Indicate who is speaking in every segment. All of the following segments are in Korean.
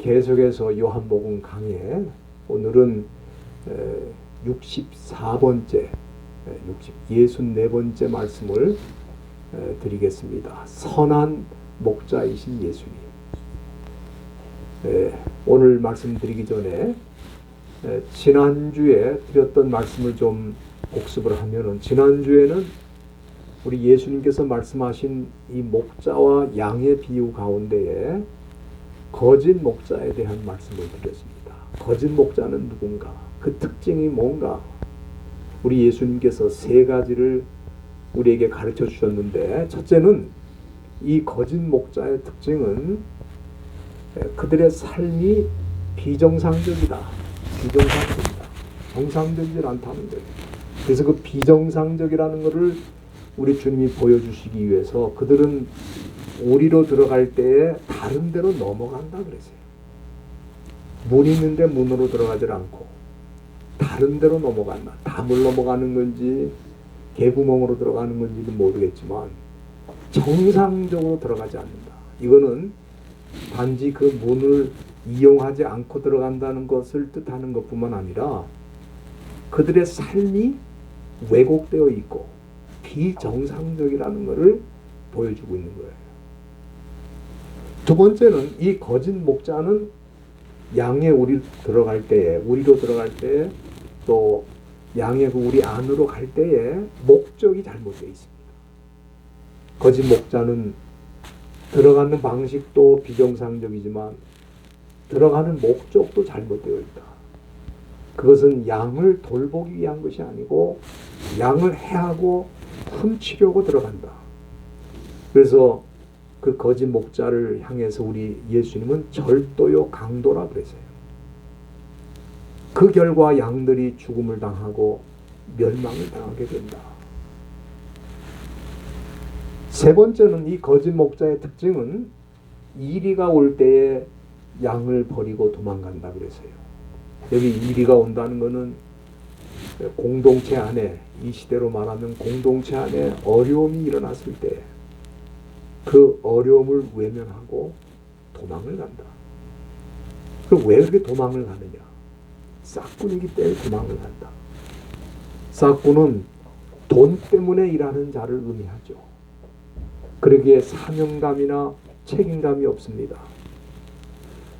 Speaker 1: 계속해서 요한복음 강해 오늘은 64번째 64번째 말씀을 에, 드리겠습니다. 선한 목자이신 예수님. 에, 오늘 말씀드리기 전에 에, 지난주에 드렸던 말씀을 좀 복습을 하면은 지난주에는 우리 예수님께서 말씀하신 이 목자와 양의 비유 가운데에 거짓 목자에 대한 말씀을 드렸습니다. 거짓 목자는 누군가? 그 특징이 뭔가? 우리 예수님께서 세 가지를 우리에게 가르쳐 주셨는데 첫째는 이 거짓 목자의 특징은 그들의 삶이 비정상적이다. 비정상적이다. 정상적이지 않다는 거예요. 그래서 그 비정상적이라는 것을 우리 주님이 보여주시기 위해서 그들은 오리로 들어갈 때에 다른 데로 넘어간다 그랬어요. 문 있는데 문으로 들어가질 않고 다른 데로 넘어간다. 담을 넘어가는 건지 개구멍으로 들어가는 건지는 모르겠지만 정상적으로 들어가지 않는다. 이거는 단지 그 문을 이용하지 않고 들어간다는 것을 뜻하는 것뿐만 아니라 그들의 삶이 왜곡되어 있고 비정상적이라는 것을 보여주고 있는 거예요. 두 번째는 이 거짓 목자는 양의 우리 들어갈 때에 우리로 들어갈 때에 또 양의 그 우리 안으로 갈 때에 목적이 잘못되어 있습니다. 거짓 목자는 들어가는 방식도 비정상적이지만 들어가는 목적도 잘못되어 있다. 그것은 양을 돌보기 위한 것이 아니고 양을 해하고 훔치려고 들어간다. 그래서 그 거짓 목자를 향해서 우리 예수님은 절도요 강도라 그랬어요. 그 결과 양들이 죽음을 당하고 멸망을 당하게 된다. 세 번째는 이 거짓 목자의 특징은 이리가 올 때에 양을 버리고 도망간다 그랬어요. 여기 이리가 온다는 것은 공동체 안에 이 시대로 말하면 공동체 안에 어려움이 일어났을 때 그 어려움을 외면하고 도망을 간다. 그럼 왜 그렇게 도망을 가느냐? 싹꾼이기 때문에 도망을 간다. 싹꾼은 돈 때문에 일하는 자를 의미하죠. 그러기에 사명감이나 책임감이 없습니다.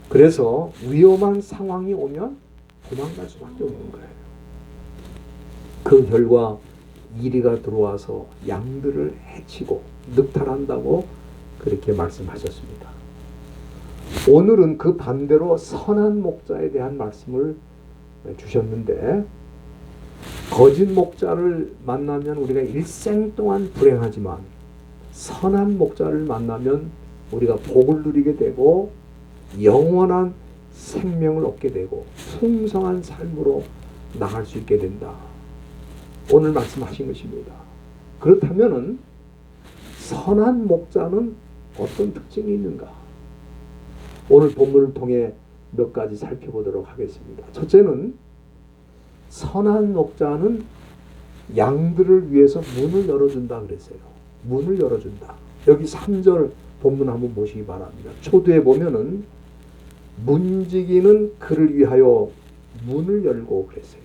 Speaker 1: 그래서 위험한 상황이 오면 도망갈 수밖에 없는 거예요. 그 결과 이리가 들어와서 양들을 해치고 늑탈한다고 그렇게 말씀하셨습니다. 오늘은 그 반대로 선한 목자에 대한 말씀을 주셨는데 거짓 목자를 만나면 우리가 일생 동안 불행하지만 선한 목자를 만나면 우리가 복을 누리게 되고 영원한 생명을 얻게 되고 풍성한 삶으로 나갈 수 있게 된다. 오늘 말씀하신 것입니다. 그렇다면은 선한 목자는 어떤 특징이 있는가? 오늘 본문을 통해 몇 가지 살펴보도록 하겠습니다. 첫째는 선한 목자는 양들을 위해서 문을 열어준다 그랬어요. 문을 열어준다. 여기 3절 본문 한번 보시기 바랍니다. 초두에 보면은 문지기는 그를 위하여 문을 열고 그랬어요.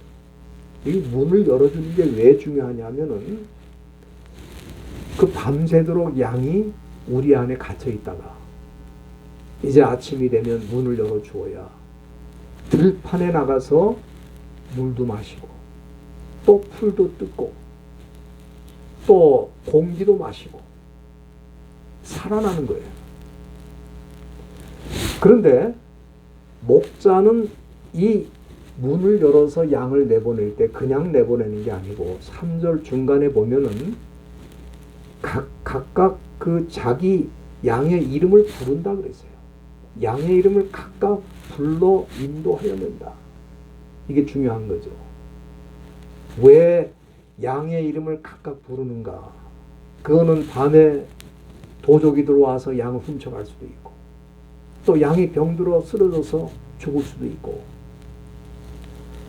Speaker 1: 이 문을 열어주는 게 왜 중요하냐면은 그 밤새도록 양이 우리 안에 갇혀 있다가 이제 아침이 되면 문을 열어 주어야 들판에 나가서 물도 마시고 또 풀도 뜯고 또 공기도 마시고 살아나는 거예요. 그런데 목자는 이 문을 열어서 양을 내보낼 때 그냥 내보내는 게 아니고 3절 중간에 보면은 각, 각각 그 자기 양의 이름을 부른다 그랬어요. 양의 이름을 각각 불러 인도하여 낸다. 이게 중요한 거죠. 왜 양의 이름을 각각 부르는가? 그거는 밤에 도적이 들어와서 양을 훔쳐갈 수도 있고, 또 양이 병들어 쓰러져서 죽을 수도 있고,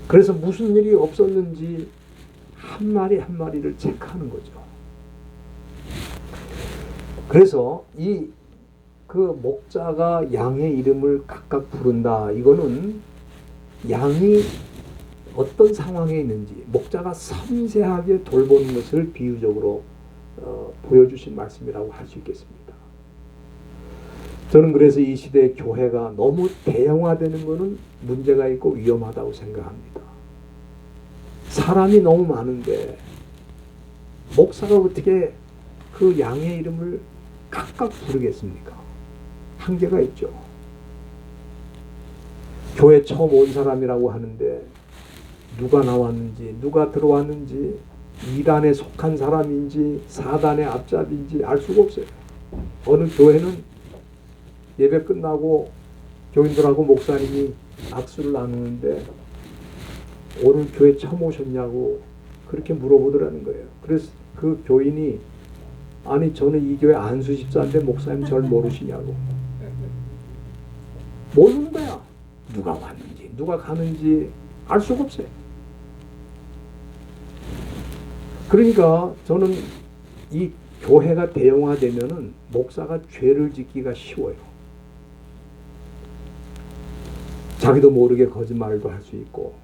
Speaker 1: 그래서 무슨 일이 없었는지 한 마리 한 마리를 체크하는 거죠. 그래서 이 그 목자가 양의 이름을 각각 부른다. 이거는 양이 어떤 상황에 있는지 목자가 섬세하게 돌보는 것을 비유적으로 어, 보여주신 말씀이라고 할 수 있겠습니다. 저는 그래서 이 시대의 교회가 너무 대형화되는 것은 문제가 있고 위험하다고 생각합니다. 사람이 너무 많은데 목사가 어떻게 그 양의 이름을 각각 부르겠습니까? 한계가 있죠. 교회 처음 온 사람이라고 하는데 누가 나왔는지 누가 들어왔는지 이단에 속한 사람인지 사단의 앞잡인지 알 수가 없어요. 어느 교회는 예배 끝나고 교인들하고 목사님이 악수를 나누는데 오늘 교회 처음 오셨냐고 그렇게 물어보더라는 거예요. 그래서 그 교인이 아니 저는 이 교회 안수 집사인데 목사님 절 모르시냐고 모르는 거야. 누가 왔는지 누가 가는지 알 수가 없어요. 그러니까 저는 이 교회가 대형화되면은 목사가 죄를 짓기가 쉬워요. 자기도 모르게 거짓말도 할 수 있고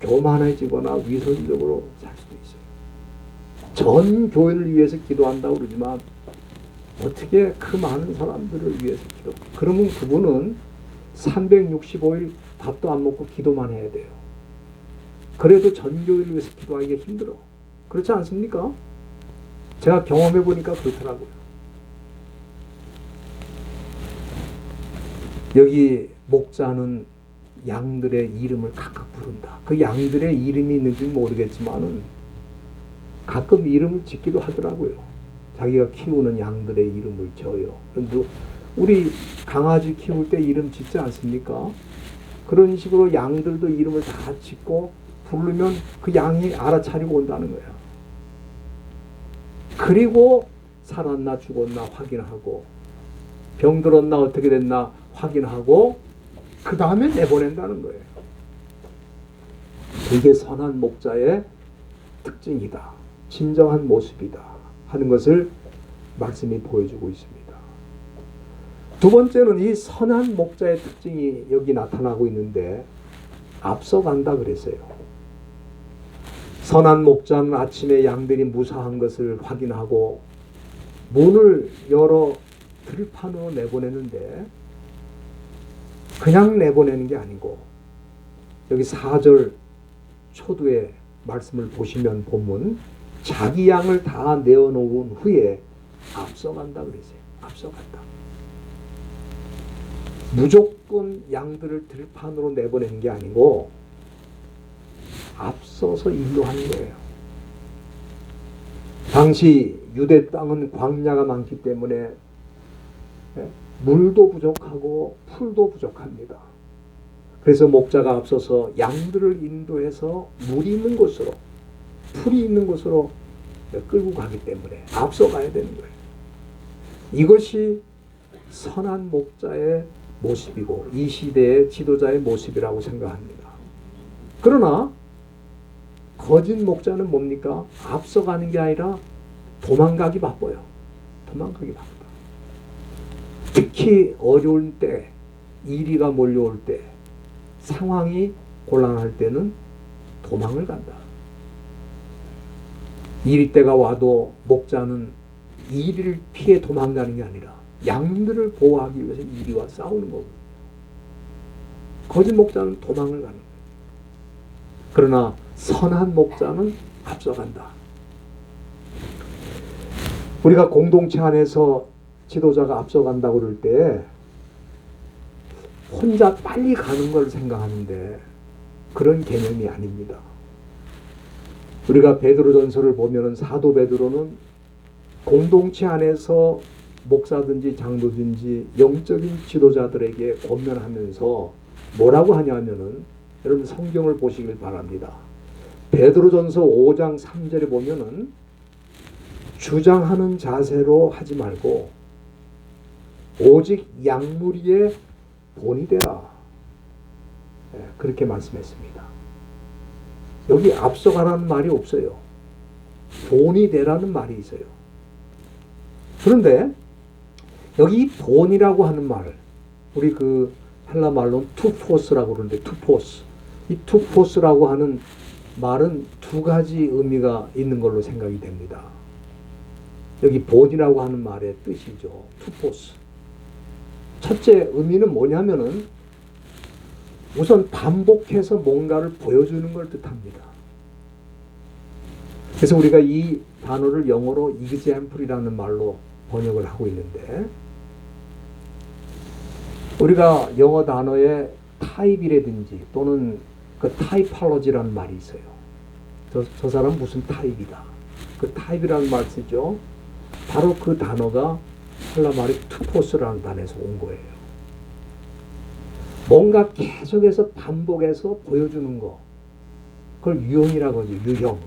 Speaker 1: 교만해지거나 위선적으로 살 수도 있어요. 전 교회를 위해서 기도한다고 그러지만 어떻게 그 많은 사람들을 위해서 기도? 그러면 그분은 365일 밥도 안 먹고 기도만 해야 돼요. 그래도 전 교회를 위해서 기도하기가 힘들어. 그렇지 않습니까? 제가 경험해 보니까 그렇더라고요. 여기 목자는 양들의 이름을 각각 부른다. 그 양들의 이름이 있는지 모르겠지만은 가끔 이름을 짓기도 하더라고요. 자기가 키우는 양들의 이름을 져요. 그런데 우리 강아지 키울 때 이름 짓지 않습니까? 그런 식으로 양들도 이름을 다 짓고 부르면 그 양이 알아차리고 온다는 거야. 그리고 살았나 죽었나 확인하고 병들었나 어떻게 됐나 확인하고 그 다음에 내보낸다는 거예요. 이게 선한 목자의 특징이다. 진정한 모습이다. 하는 것을 말씀이 보여주고 있습니다. 두 번째는 이 선한 목자의 특징이 여기 나타나고 있는데 앞서간다 그랬어요. 선한 목자는 아침에 양들이 무사한 것을 확인하고 문을 열어 들판으로 내보내는데 그냥 내보내는 게 아니고 여기 4절 초두의 말씀을 보시면 보면 자기 양을 다 내어놓은 후에 앞서간다 그랬어요. 앞서간다. 무조건 양들을 들판으로 내보내는 게 아니고 앞서서 인도하는 거예요. 당시 유대 땅은 광야가 많기 때문에 예, 물도 부족하고 풀도 부족합니다. 그래서 목자가 앞서서 양들을 인도해서 물이 있는 곳으로 풀이 있는 곳으로 끌고 가기 때문에 앞서 가야 되는 거예요. 이것이 선한 목자의 모습이고 이 시대의 지도자의 모습이라고 생각합니다. 그러나 거짓 목자는 뭡니까? 앞서가는 게 아니라 도망가기 바빠요. 도망가기 바쁘다. 특히 어려울 때, 이리가 몰려올 때, 상황이 곤란할 때는 도망을 간다. 이리 때가 와도 목자는 이리를 피해 도망가는 게 아니라 양들을 보호하기 위해서 이리와 싸우는 거거든요. 거짓 목자는 도망을 가는 거예요. 그러나 선한 목자는 앞서간다. 우리가 공동체 안에서 지도자가 앞서간다고 그럴 때 혼자 빨리 가는 걸 생각하는데 그런 개념이 아닙니다. 우리가 베드로 전서를 보면은 사도 베드로는 공동체 안에서 목사든지 장로든지 영적인 지도자들에게 권면하면서 뭐라고 하냐면은 여러분 성경을 보시길 바랍니다. 베드로전서 5장 3절에 보면은 주장하는 자세로 하지 말고 오직 양무리의 본이 되라. 예, 그렇게 말씀했습니다. 여기 앞서가라는 말이 없어요. 본이 되라는 말이 있어요. 그런데 여기 본이라고 하는 말, 우리 그 헬라 말로는 투포스라고 그러는데 투포스. 이 투포스라고 하는 말은 두 가지 의미가 있는 걸로 생각이 됩니다. 여기 본이라고 하는 말의 뜻이죠. 투포스. 첫째 의미는 뭐냐면은 우선 반복해서 뭔가를 보여주는 걸 뜻합니다. 그래서 우리가 이 단어를 영어로 example이라는 말로 번역을 하고 있는데 우리가 영어 단어에 타입이라든지 또는 그 타이팔로지라는 말이 있어요. 저, 저 사람 무슨 타입이다. 그 타입이라는 말 쓰죠. 바로 그 단어가 헬라 말이 투포스라는 단어에서 온 거예요. 뭔가 계속해서 반복해서 보여주는 거. 그걸 유형이라고 하죠. 유형.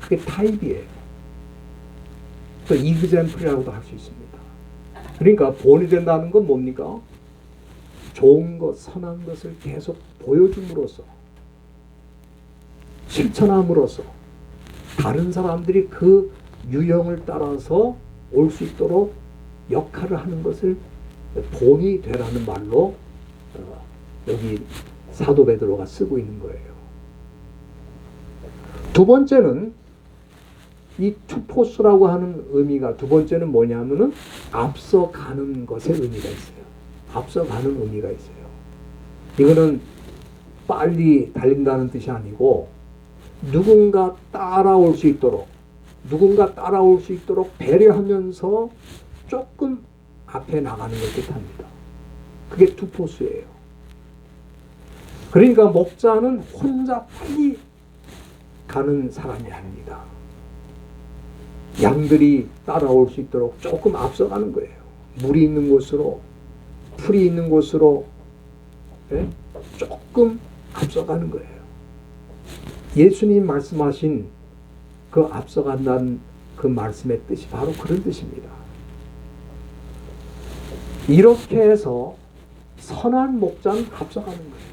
Speaker 1: 그게 타입이에요. 또 이그젠플이라고도 할 수 있습니다. 그러니까 본이 된다는 건 뭡니까? 좋은 것, 선한 것을 계속 보여줌으로써 실천함으로써 다른 사람들이 그 유형을 따라서 올 수 있도록 역할을 하는 것을 본이 되라는 말로 어, 여기 사도 베드로가 쓰고 있는 거예요. 두 번째는 이 투포스라고 하는 의미가 두 번째는 뭐냐면은 앞서가는 것의 의미가 있어요. 앞서가는 의미가 있어요. 이거는 빨리 달린다는 뜻이 아니고 누군가 따라올 수 있도록 누군가 따라올 수 있도록 배려하면서 조금 앞에 나가는 걸 뜻합니다. 그게 투포스예요. 그러니까 목자는 혼자 빨리 가는 사람이 아닙니다. 양들이 따라올 수 있도록 조금 앞서가는 거예요. 물이 있는 곳으로, 풀이 있는 곳으로 예? 조금 앞서가는 거예요. 예수님 말씀하신 그 앞서간다는 그 말씀의 뜻이 바로 그런 뜻입니다. 이렇게 해서 선한 목자는 앞서가는 거예요.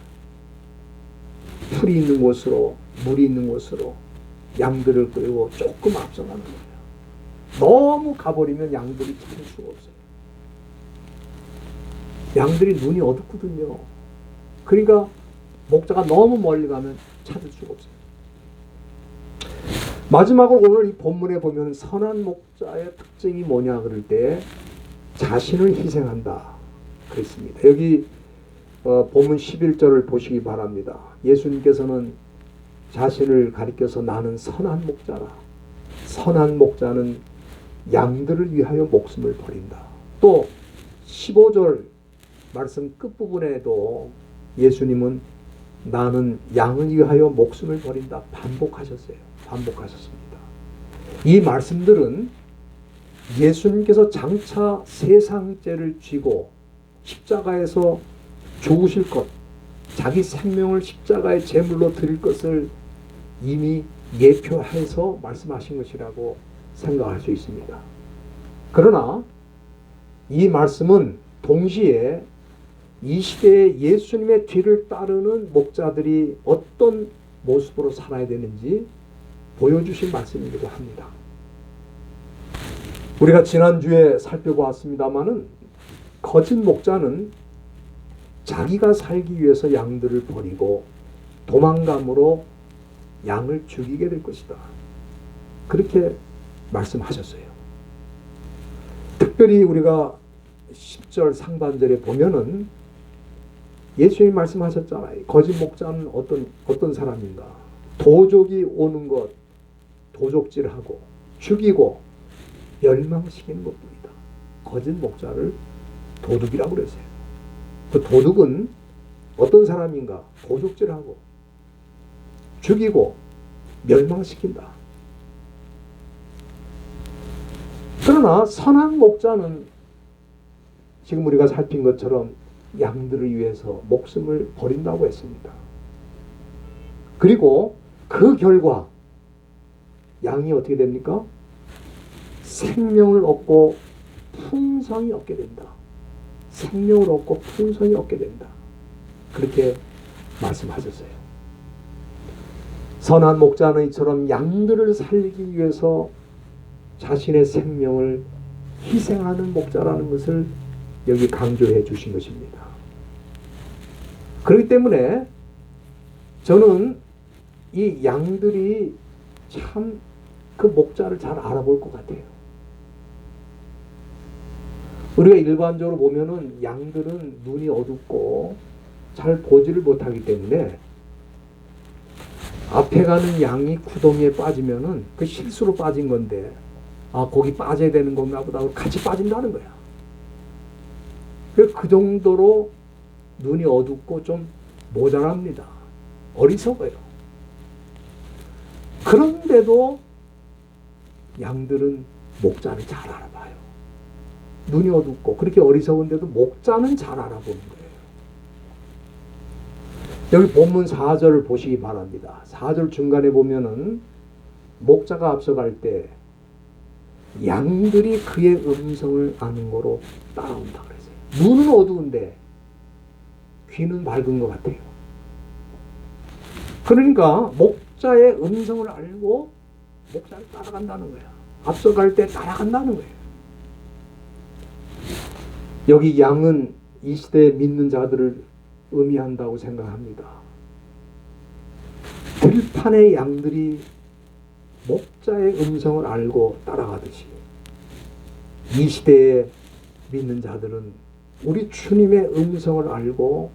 Speaker 1: 풀이 있는 곳으로, 물이 있는 곳으로 양들을 끌고 조금 앞서가는 거예요. 너무 가버리면 양들이 찾을 수가 없어요. 양들이 눈이 어둡거든요. 그러니까 목자가 너무 멀리 가면 찾을 수가 없어요. 마지막으로 오늘 이 본문에 보면 선한 목자의 특징이 뭐냐 그럴 때 자신을 희생한다 그랬습니다. 여기 어, 본문 11절을 보시기 바랍니다. 예수님께서는 자신을 가리켜서 나는 선한 목자라. 선한 목자는 양들을 위하여 목숨을 버린다. 또 15절 말씀 끝부분에도 예수님은 나는 양을 위하여 목숨을 버린다. 반복하셨어요. 반복하셨습니다. 이 말씀들은 예수님께서 장차 세상죄를 쥐고 십자가에서 죽으실 것, 자기 생명을 십자가의 제물로 드릴 것을 이미 예표해서 말씀하신 것이라고 생각할 수 있습니다. 그러나 이 말씀은 동시에 이 시대에 예수님의 뒤를 따르는 목자들이 어떤 모습으로 살아야 되는지 보여주신 말씀이기도 합니다. 우리가 지난주에 살펴보았습니다마는 거짓 목자는 자기가 살기 위해서 양들을 버리고 도망감으로 양을 죽이게 될 것이다. 그렇게 말씀하셨어요. 특별히 우리가 10절 상반절에 보면은 예수님이 말씀하셨잖아요. 거짓 목자는 어떤 어떤 사람인가? 도적이 오는 것 도적질하고 죽이고 멸망시키는 것뿐이다. 거짓 목자를 도둑이라고 그랬어요. 그 도둑은 어떤 사람인가? 도적질하고 죽이고 멸망시킨다. 그러나 선한 목자는 지금 우리가 살핀 것처럼 양들을 위해서 목숨을 버린다고 했습니다. 그리고 그 결과 양이 어떻게 됩니까? 생명을 얻고 풍성이 얻게 된다. 생명을 얻고 풍성이 얻게 된다. 그렇게 말씀하셨어요. 선한 목자는 이처럼 양들을 살리기 위해서 자신의 생명을 희생하는 목자라는 것을 여기 강조해 주신 것입니다. 그렇기 때문에 저는 이 양들이 참 그 목자를 잘 알아볼 것 같아요. 우리가 일반적으로 보면은 양들은 눈이 어둡고 잘 보지를 못하기 때문에 앞에 가는 양이 구덩이에 빠지면은 그 실수로 빠진 건데 아 거기 빠져야 되는 건가 보다 같이 빠진다는 거야. 그- 그 정도로 눈이 어둡고 좀 모자랍니다. 어리석어요. 그런데도 양들은 목자를 잘 알아봐요. 눈이 어둡고 그렇게 어리석은데도 목자는 잘 알아보는 거예요. 여기 본문 4절을 보시기 바랍니다. 4절 중간에 보면은 목자가 앞서갈 때 양들이 그의 음성을 아는 거로 따라온다 그랬어요. 눈은 어두운데 귀는 밝은 것 같아요. 그러니까 목자의 음성을 알고 목자를 따라간다는 거야. 앞서갈 때 따라간다는 거예요. 여기 양은 이 시대에 믿는 자들을 의미한다고 생각합니다. 들판의 양들이 목자의 음성을 알고 따라가듯이 이 시대에 믿는 자들은 우리 주님의 음성을 알고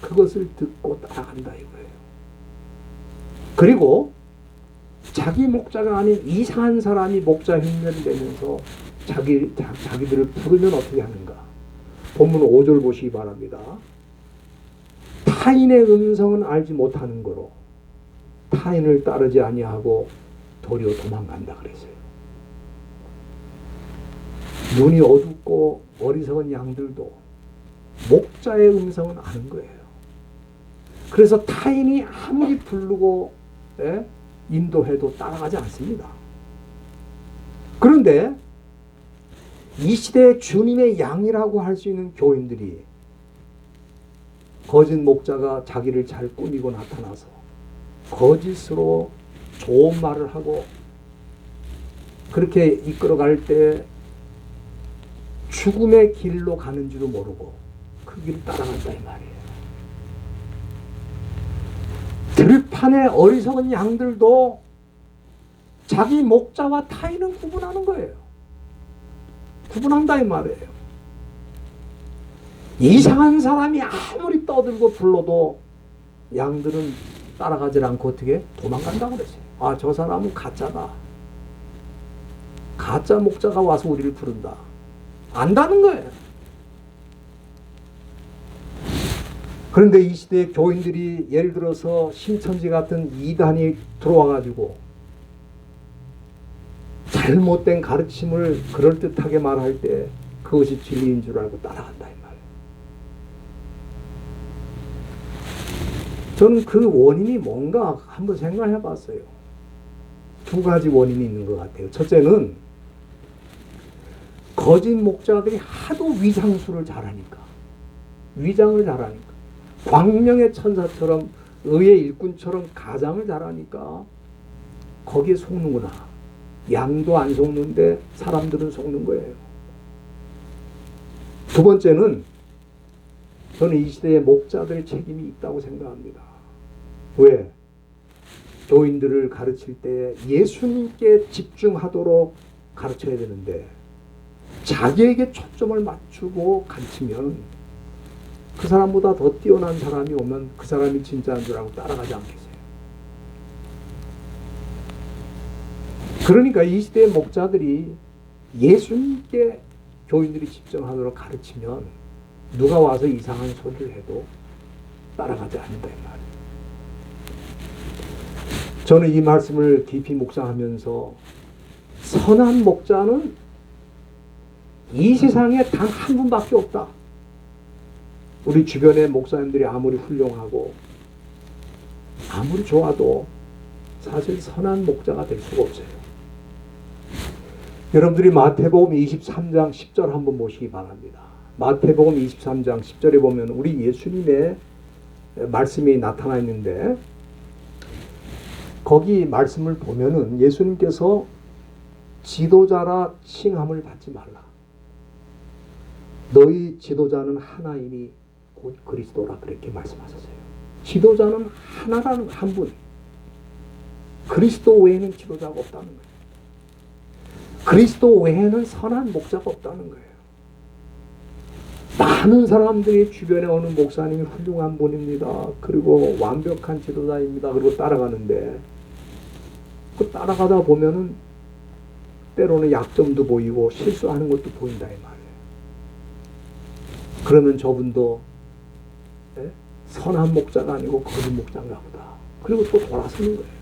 Speaker 1: 그것을 듣고 따라간다 이거예요. 그리고 자기 목자가 아닌 이상한 사람이 목자 흉내를 내면서 자기 자, 자기들을 부르면 어떻게 하는가? 본문 5절 보시기 바랍니다. 타인의 음성은 알지 못하는 거로 타인을 따르지 아니하고 도리어 도망간다 그랬어요. 눈이 어둡고 어리석은 양들도 목자의 음성은 아는 거예요. 그래서 타인이 아무리 부르고 예? 인도해도 따라가지 않습니다. 그런데 이 시대의 주님의 양이라고 할 수 있는 교인들이 거짓 목자가 자기를 잘 꾸미고 나타나서 거짓으로 좋은 말을 하고 그렇게 이끌어갈 때 죽음의 길로 가는 줄도 모르고 그 길을 따라간다 이 말이에요. 들판의 어리석은 양들도 자기 목자와 타인은 구분하는 거예요. 구분한다 이 말이에요. 이상한 사람이 아무리 떠들고 불러도 양들은 따라가질 않고 어떻게 도망간다고 그랬어요. 아, 저 사람은 가짜다. 가짜 목자가 와서 우리를 부른다. 안다는 거예요. 그런데 이 시대의 교인들이 예를 들어서 신천지 같은 이단이 들어와가지고 잘못된 가르침을 그럴듯하게 말할 때 그것이 진리인 줄 알고 따라간다 이 말이에요. 저는 그 원인이 뭔가 한번 생각해 봤어요. 두 가지 원인이 있는 것 같아요. 첫째는 거짓 목자들이 하도 위장수를 잘하니까 위장을 잘하니까 광명의 천사처럼 의의 일꾼처럼 가장을 잘하니까 거기에 속는구나. 양도 안 속는데 사람들은 속는 거예요. 두 번째는 저는 이 시대의 목자들의 책임이 있다고 생각합니다. 왜? 교인들을 가르칠 때 예수님께 집중하도록 가르쳐야 되는데 자기에게 초점을 맞추고 가르치면 그 사람보다 더 뛰어난 사람이 오면 그 사람이 진짜인 줄 알고 따라가지 않겠어요. 그러니까 이 시대의 목자들이 예수님께 교인들이 집중하도록 가르치면 누가 와서 이상한 소리를 해도 따라가지 않는다 이 말이에요. 저는 이 말씀을 깊이 묵상하면서 선한 목자는 이 세상에 단 한 분밖에 없다. 우리 주변의 목사님들이 아무리 훌륭하고 아무리 좋아도 사실 선한 목자가 될 수가 없어요. 여러분들이 마태복음 23장 10절 한번 보시기 바랍니다. 마태복음 23장 10절에 보면 우리 예수님의 말씀이 나타나 있는데 거기 말씀을 보면은 예수님께서 지도자라 칭함을 받지 말라. 너희 지도자는 하나이니 곧 그리스도라 그렇게 말씀하셨어요. 지도자는 하나라는 한 분. 그리스도 외에는 지도자가 없다는 거예요. 그리스도 외에는 선한 목자가 없다는 거예요. 많은 사람들이 주변에 오는 목사님이 훌륭한 분입니다. 그리고 완벽한 지도자입니다. 그리고 따라가는데 그 따라가다 보면은 때로는 약점도 보이고 실수하는 것도 보인다 이 말이에요. 그러면 저분도 예? 선한 목자가 아니고 거짓 목자인가 보다. 그리고 또 돌아서는 거예요.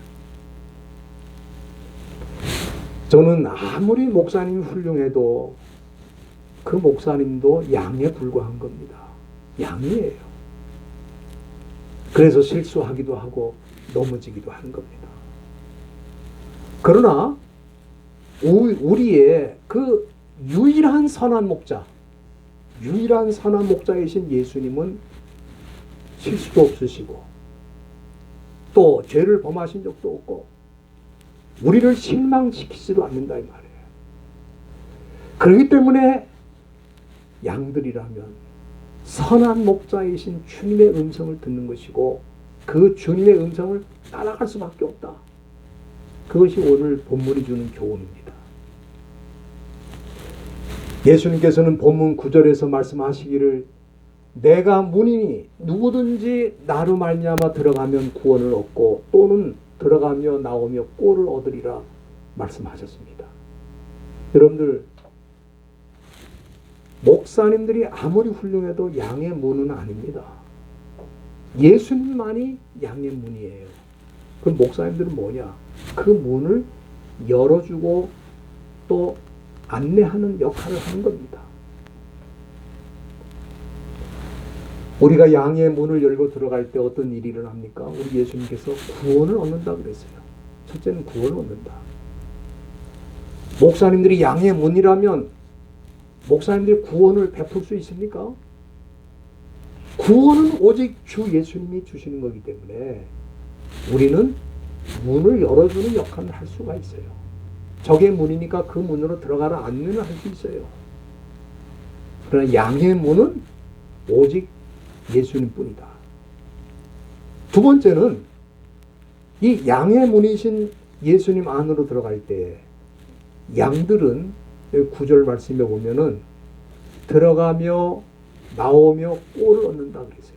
Speaker 1: 저는 아무리 목사님이 훌륭해도 그 목사님도 양에 불과한 겁니다. 양이에요. 그래서 실수하기도 하고 넘어지기도 하는 겁니다. 그러나 우리의 그 유일한 선한 목자, 유일한 선한 목자이신 예수님은 실수도 없으시고 또 죄를 범하신 적도 없고 우리를 실망시키지도 않는다 이 말이에요. 그렇기 때문에 양들이라면 선한 목자이신 주님의 음성을 듣는 것이고 그 주님의 음성을 따라갈 수밖에 없다. 그것이 오늘 본문이 주는 교훈입니다. 예수님께서는 본문 9절에서 말씀하시기를 내가 문이니 누구든지 나로 말미암아 들어가면 구원을 얻고 또는 들어가며 나오며 꼴을 얻으리라 말씀하셨습니다. 여러분들 목사님들이 아무리 훌륭해도 양의 문은 아닙니다. 예수님만이 양의 문이에요. 그럼 목사님들은 뭐냐? 그 문을 열어주고 또 안내하는 역할을 하는 겁니다. 우리가 양의 문을 열고 들어갈 때 어떤 일이 일어납니까? 우리 예수님께서 구원을 얻는다 그랬어요. 첫째는 구원을 얻는다. 목사님들이 양의 문이라면 목사님들이 구원을 베풀 수 있습니까? 구원은 오직 주 예수님이 주시는 거기 때문에 우리는 문을 열어주는 역할을 할 수가 있어요. 적의 문이니까 그 문으로 들어가라 안내는 할 수 있어요. 그러나 양의 문은 오직 예수님 뿐이다. 두 번째는 이 양의 문이신 예수님 안으로 들어갈 때 양들은 구절 말씀에 보면은 들어가며 나오며 꼴을 얻는다 그랬어요.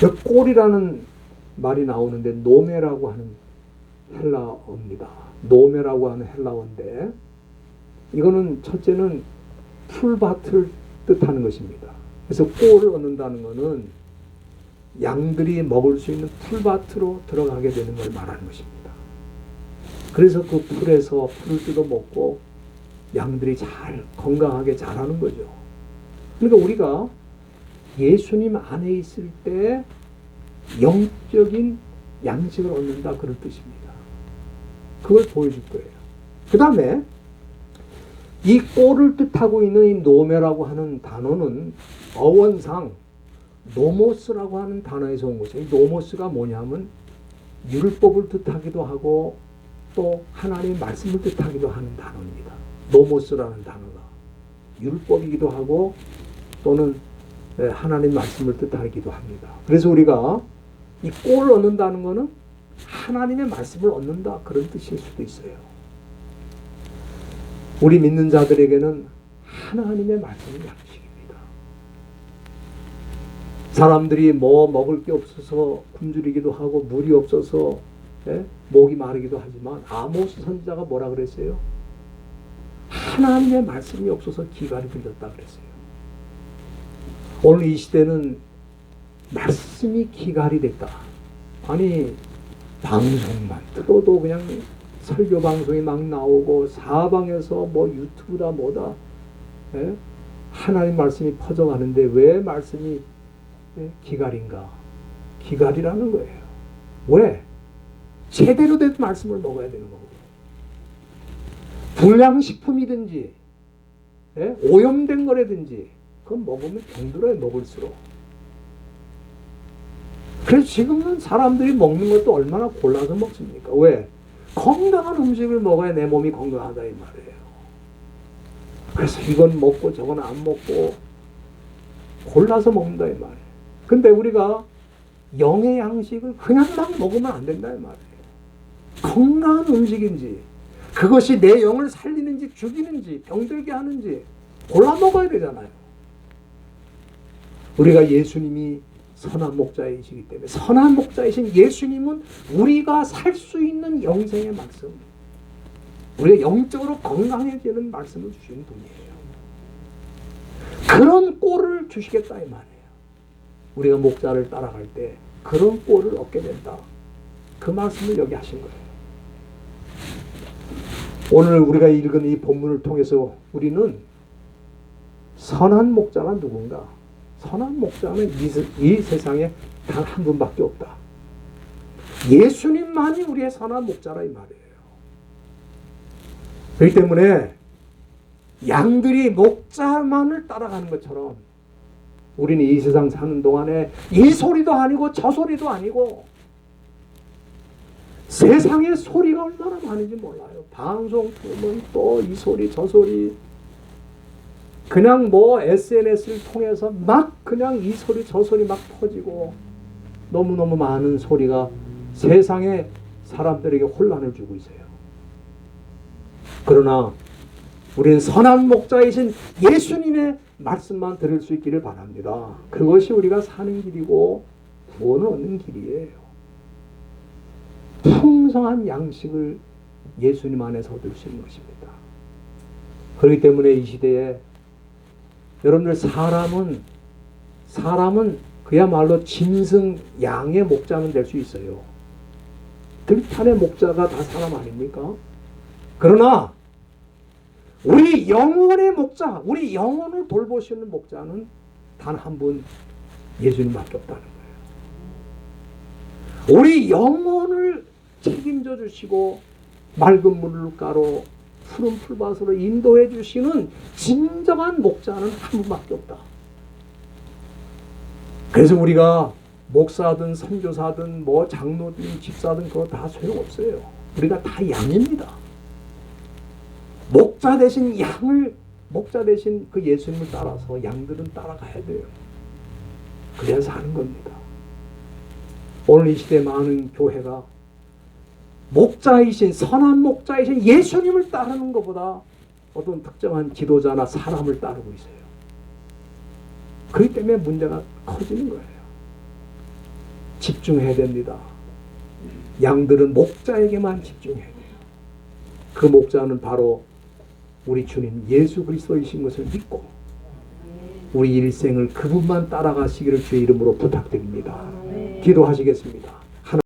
Speaker 1: 그 꼴이라는 말이 나오는데 노메라고 하는 헬라어입니다. 노메라고 하는 헬라어인데 이거는 첫째는 풀밭을 뜻하는 것입니다. 그래서 꼴을 얻는다는 것은 양들이 먹을 수 있는 풀밭으로 들어가게 되는 걸 말하는 것입니다. 그래서 그 풀에서 풀을 뜯어 먹고 양들이 잘 건강하게 자라는 거죠. 그러니까 우리가 예수님 안에 있을 때 영적인 양식을 얻는다 그런 뜻입니다. 그걸 보여줄 거예요. 그 다음에 이 꼴을 뜻하고 있는 이 노메라고 하는 단어는 어원상 노모스라고 하는 단어에서 온 것이에요. 이 노모스가 뭐냐면 율법을 뜻하기도 하고 또 하나님의 말씀을 뜻하기도 하는 단어입니다. 노모스라는 단어가 율법이기도 하고 또는 하나님 말씀을 뜻하기도 합니다. 그래서 우리가 이 꼴을 얻는다는 것은 하나님의 말씀을 얻는다 그런 뜻일 수도 있어요. 우리 믿는 자들에게는 하나님의 말씀이 양식입니다. 사람들이 뭐 먹을 게 없어서 굶주리기도 하고 물이 없어서 예? 목이 마르기도 하지만 아모스 선자가 뭐라 그랬어요? 하나님의 말씀이 없어서 기갈이 들렸다 그랬어요. 오늘 이 시대는 말씀이 기갈이 됐다. 아니 방송만 들어도 그냥 설교 방송이 막 나오고 사방에서 뭐 유튜브다 뭐다 예? 하나님 말씀이 퍼져가는데 왜 말씀이 예? 기갈인가? 기갈이라는 거예요. 왜? 제대로 된 말씀을 먹어야 되는 거고. 불량식품이든지, 예? 오염된 거라든지, 그건 먹으면 병들어요, 먹을수록. 그래서 지금은 사람들이 먹는 것도 얼마나 골라서 먹습니까? 왜? 건강한 음식을 먹어야 내 몸이 건강하다 이 말이에요. 그래서 이건 먹고 저건 안 먹고 골라서 먹는다 이 말이에요. 근데 우리가 영의 양식을 그냥 막 먹으면 안 된다 이 말이에요. 건강한 음식인지 그것이 내 영을 살리는지 죽이는지 병들게 하는지 골라 먹어야 되잖아요. 우리가 예수님이 선한 목자이시기 때문에 선한 목자이신 예수님은 우리가 살 수 있는 영생의 말씀 우리가 영적으로 건강해지는 말씀을 주시는 분이에요. 그런 꼴을 주시겠다 이 말이에요. 우리가 목자를 따라갈 때 그런 꼴을 얻게 된다. 그 말씀을 여기 하신 거예요. 오늘 우리가 읽은 이 본문을 통해서 우리는 선한 목자가 누군가? 선한 목자는 이, 세- 이 세상에 단 한 분밖에 없다. 예수님만이 우리의 선한 목자라 이 말이에요. 그렇기 때문에 양들이 목자만을 따라가는 것처럼 우리는 이 세상 사는 동안에 이 소리도 아니고 저 소리도 아니고 세상의 소리가 얼마나 많은지 몰라요. 방송 틀면 또 이 소리 저 소리 그냥 뭐 SNS를 통해서 막 그냥 이 소리 저 소리 막 퍼지고 너무너무 많은 소리가 세상에 사람들에게 혼란을 주고 있어요. 그러나 우리는 선한 목자이신 예수님의 말씀만 들을 수 있기를 바랍니다. 그것이 우리가 사는 길이고 구원을 얻는 길이에요. 풍성한 양식을 예수님 안에서 얻을 수 있는 것입니다. 그렇기 때문에 이 시대에 여러분들 사람은 사람은 그야말로 짐승 양의 목자는 될 수 있어요. 들판의 목자가 다 사람 아닙니까? 그러나 우리 영혼의 목자, 우리 영혼을 돌보시는 목자는 단 한 분 예수님밖에 없다는 거예요. 우리 영혼을 책임져 주시고 맑은 물가로 푸른 풀밭으로 인도해 주시는 진정한 목자는 한 분밖에 없다. 그래서 우리가 목사든 선교사든 뭐 장로든 집사든 그거 다 소용없어요. 우리가 다 양입니다. 목자 대신 양을 목자 대신 그 예수님을 따라서 양들은 따라가야 돼요. 그래야 사는 겁니다. 오늘 이 시대 많은 교회가 목자이신 선한 목자이신 예수님을 따르는 것보다 어떤 특정한 지도자나 사람을 따르고 있어요. 그렇기 때문에 문제가 커지는 거예요. 집중해야 됩니다. 양들은 목자에게만 집중해야 돼요. 그 목자는 바로 우리 주님 예수 그리스도이신 것을 믿고 우리 일생을 그분만 따라가시기를 주의 이름으로 부탁드립니다. 기도하시겠습니다.